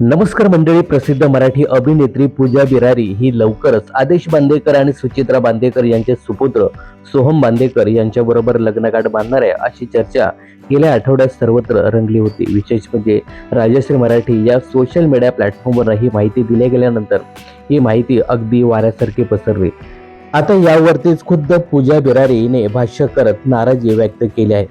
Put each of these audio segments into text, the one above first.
नमस्कार मंडळी प्रसिद्ध मराठी अभिनेत्री पूजा बिरारी ही लवकरच आदेश बांदेकर आणि सुचित्रा बांदेकर यांचे सुपुत्र सोहम बांदेकर यांच्याबरोबर लग्नगाठ बांधणार आहे अशी चर्चा गेल्या आठवड्यात सर्वत्र रंगली होती. विशेष म्हणजे राजश्री मराठी या सोशल मीडिया प्लॅटफॉर्मवर ही माहिती दिल्या गेल्यानंतर ही माहिती अगदी वाऱ्यासारखी पसरली. आता यावरतीच खुद्द पूजा बिरारीने भाष्य करत नाराजी व्यक्त केली आहे.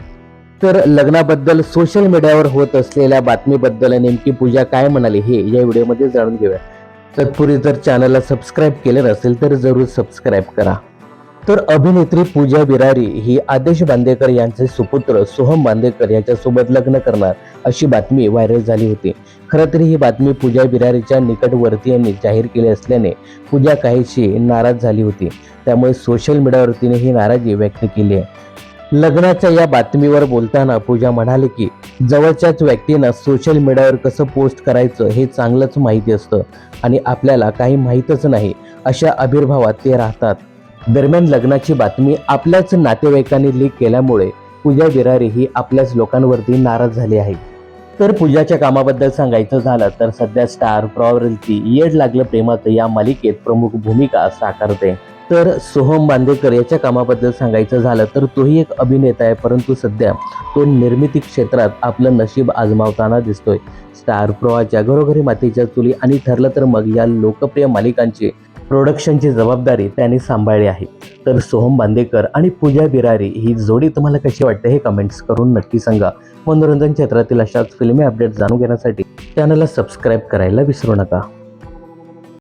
तर लग्नाबद्दल सोशल मीडियावर होत असलेल्या बातमीबद्दल नेमकी पूजा काय म्हणाली हे या व्हिडिओमध्ये जाणून घेऊया. तत्पूर्वी जर चॅनलला सबस्क्राईब केले नसेल तर जरूर सबस्क्राईब करा. तर अभिनेत्री पूजा बिरारी ही आदेश बांदेकर यांचे सुपुत्र सोहम बांदेकर यांच्यासोबत लग्न करणार अशी बातमी व्हायरल झाली होती. खरं तर ही बातमी पूजा बिरारीच्या निकटवर्तीयांनी जाहीर केली असल्याने पूजा काहीशी नाराज झाली होती. त्यामुळे सोशल मीडियावर तिने ही नाराजी व्यक्त केली आहे. लग्नाच्या या बातमीवर बोलताना पूजा म्हणाले की जवळच्याच व्यक्तींना सोशल मीडियावर कसं पोस्ट करायचं हे चांगलंच माहिती असतं आणि आपल्याला काही माहीतच नाही अशा आविर्भावात ते राहतात. दरम्यान लग्नाची बातमी आपल्याच नातेवाईकांनी लीक केल्यामुळे पूजा विरारी ही आपल्याच लोकांवरती नाराज झाली आहे. तर पूजाच्या कामाबद्दल सांगायचं झालं तर सध्या स्टार प्रॉवरती येड लागलं प्रेमाचं या मालिकेत प्रमुख भूमिका साकारते. तर सोहम बांदेकर याच्या कामाबद्दल सांगायचं झालं तर तोही एक अभिनेता आहे परंतु सध्या तो निर्मिती क्षेत्रात आपलं नशीब आजमावताना दिसतोय. स्टार प्रवाच्या घरोघरी मातीच्या चुली आणि ठरलं तर मग या लोकप्रिय मालिकांची प्रोडक्शनची जबाबदारी त्यांनी सांभाळली आहे. तर सोहम बांदेकर आणि पूजा बिरारी ही जोडी तुम्हाला कशी वाटते हे कमेंट्स करून नक्की सांगा. मनोरंजन क्षेत्रातील अशाच फिल्मी अपडेट जाणून घेण्यासाठी चॅनलला सबस्क्राईब करायला विसरू नका.